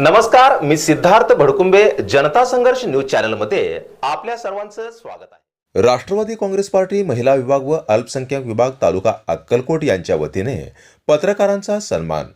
नमस्कार मी सिद्धार्थ भडकुंबे जनता संघर्ष न्यूज चॅनलमध्ये आपल्या सर्वांचं स्वागत आहे. राष्ट्रवादी काँग्रेस पार्टी महिला विभाग व अल्पसंख्याक विभाग तालुका अक्कलकोट यांच्या वतीने पत्रकारांचा सन्मान.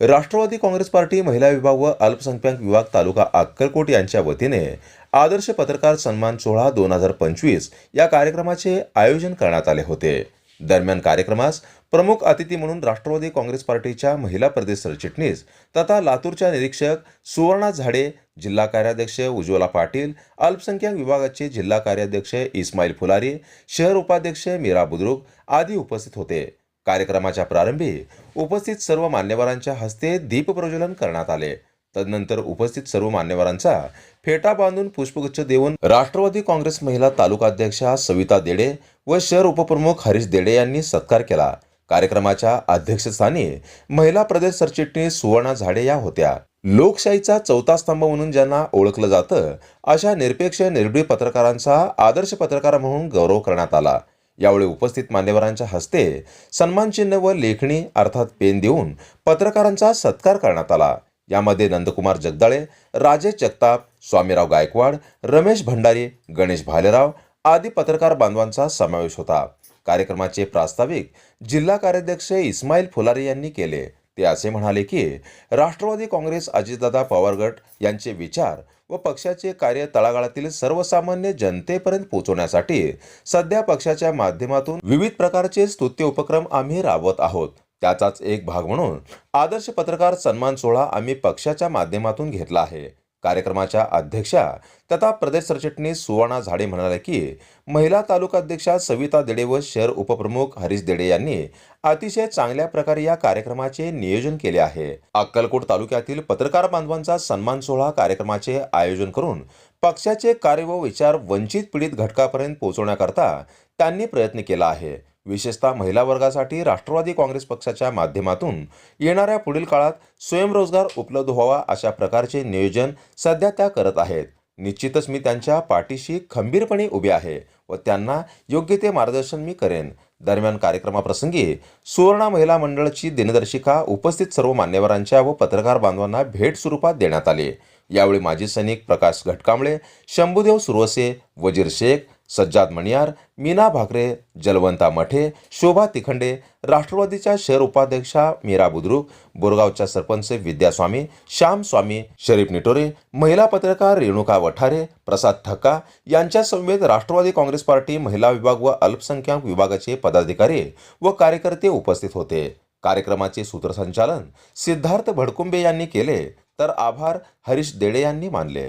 राष्ट्रवादी काँग्रेस पार्टी महिला विभाग व अल्पसंख्याक विभाग तालुका अक्कलकोट यांच्या वतीने आदर्श पत्रकार सन्मान सोहळा दोन हजार पंचवीस या कार्यक्रमाचे आयोजन करण्यात आले होते. दरम्यान कार्यक्रमास प्रमुख अतिथी म्हणून राष्ट्रवादी काँग्रेस पार्टीच्या महिला प्रदेश सरचिटणीस तथा लातूरच्या निरीक्षक सुवर्णा झाडे जिल्हा कार्याध्यक्ष उज्ज्वला पाटील अल्पसंख्याक विभागाचे जिल्हा कार्याध्यक्ष इस्माईल फुलारी शहर उपाध्यक्ष मीरा बुद्रुक आदी उपस्थित होते. कार्यक्रमाच्या प्रारंभी उपस्थित सर्व मान्यवरांच्या हस्ते दीपप्रज्वलन करण्यात आले. तदनंतर उपस्थित सर्व मान्यवरांचा फेटा बांधून पुष्पगुच्छ देऊन राष्ट्रवादी काँग्रेस महिला तालुका अध्यक्षा सविता देडे व शहर उपप्रमुख हरीश देडे यांनी सत्कार केला. कार्यक्रमाच्या अध्यक्षस्थानी महिला प्रदेश सरचिटणीस सुवर्णा झाडे या होत्या. लोकशाहीचा चौथा स्तंभ म्हणून ज्यांना ओळखलं जातं अशा निरपेक्ष निर्भीड पत्रकारांचा आदर्श पत्रकार म्हणून गौरव करण्यात आला. यावेळी उपस्थित मान्यवरांच्या हस्ते सन्मानचिन्ह व लेखणी अर्थात पेन देऊन पत्रकारांचा सत्कार करण्यात आला. यामध्ये नंदकुमार जगदाळे राजे जगताप स्वामीराव गायकवाड रमेश भंडारी गणेश भालेराव आदी पत्रकार बांधवांचा समावेश होता. कार्यक्रमाचे प्रास्ताविक जिल्हा कार्याध्यक्ष इस्माईल फुलारे यांनी केले. ते असे म्हणाले की राष्ट्रवादी काँग्रेस अजितदादा पवार गट यांचे विचार व पक्षाचे कार्य तळागाळातील सर्वसामान्य जनतेपर्यंत पोहोचवण्यासाठी सध्या पक्षाच्या माध्यमातून विविध प्रकारचे स्तुत्य उपक्रम आम्ही राबवत आहोत. त्याचाच एक भाग म्हणून आदर्श पत्रकार सन्मान सोहळा आम्ही पक्षाच्या माध्यमातून घेतला आहे. कार्यक्रमाच्या अध्यक्षा तथा प्रदेश सरचिटणीस सुवर्णा झाडे म्हणाले की महिला तालुका अध्यक्षा सविता देडे व शहर उपप्रमुख हरीश देडे यांनी अतिशय चांगल्या प्रकारे या कार्यक्रमाचे नियोजन केले आहे. अक्कलकोट तालुक्यातील पत्रकार बांधवांचा सन्मान सोहळा कार्यक्रमाचे आयोजन करून पक्षाचे कार्य व विचार वंचित पीडित घटकापर्यंत पोहोचवण्याकरता त्यांनी प्रयत्न केला आहे. विशेषतः महिला वर्गासाठी राष्ट्रवादी काँग्रेस पक्षाच्या माध्यमातून येणाऱ्या पुढील काळात स्वयंरोजगार उपलब्ध व्हावा अशा प्रकारचे नियोजन सध्या त्या करत आहेत. निश्चितच मी त्यांच्या पाठीशी खंबीरपणे उभे आहे व त्यांना योग्य ते मार्गदर्शन मी करेन. दरम्यान कार्यक्रमाप्रसंगी सुवर्णा महिला मंडळची दिनदर्शिका उपस्थित सर्व मान्यवरांच्या व पत्रकार बांधवांना भेट स्वरूपात देण्यात आली. यावेळी माजी सैनिक प्रकाश घटकांबळे शंभूदेव सुरवसे वजीर शेख सज्जाद मणियार मीना भाकरे जलवंता मठे शोभा तिखंडे राष्ट्रवादीच्या शहर उपाध्यक्षा मीरा बुद्रुक बोरगावच्या सरपंच विद्यास्वामी श्याम स्वामी शरीफ निटोरे महिला पत्रकार रेणुका वठारे प्रसाद ठक्का यांच्या समवेत राष्ट्रवादी काँग्रेस पार्टी महिला विभाग व अल्पसंख्याक विभागाचे पदाधिकारी व कार्यकर्ते उपस्थित होते. कार्यक्रमाचे सूत्रसंचालन सिद्धार्थ भडकुंबे यांनी केले तर आभार हरीश देडे यांनी मानले.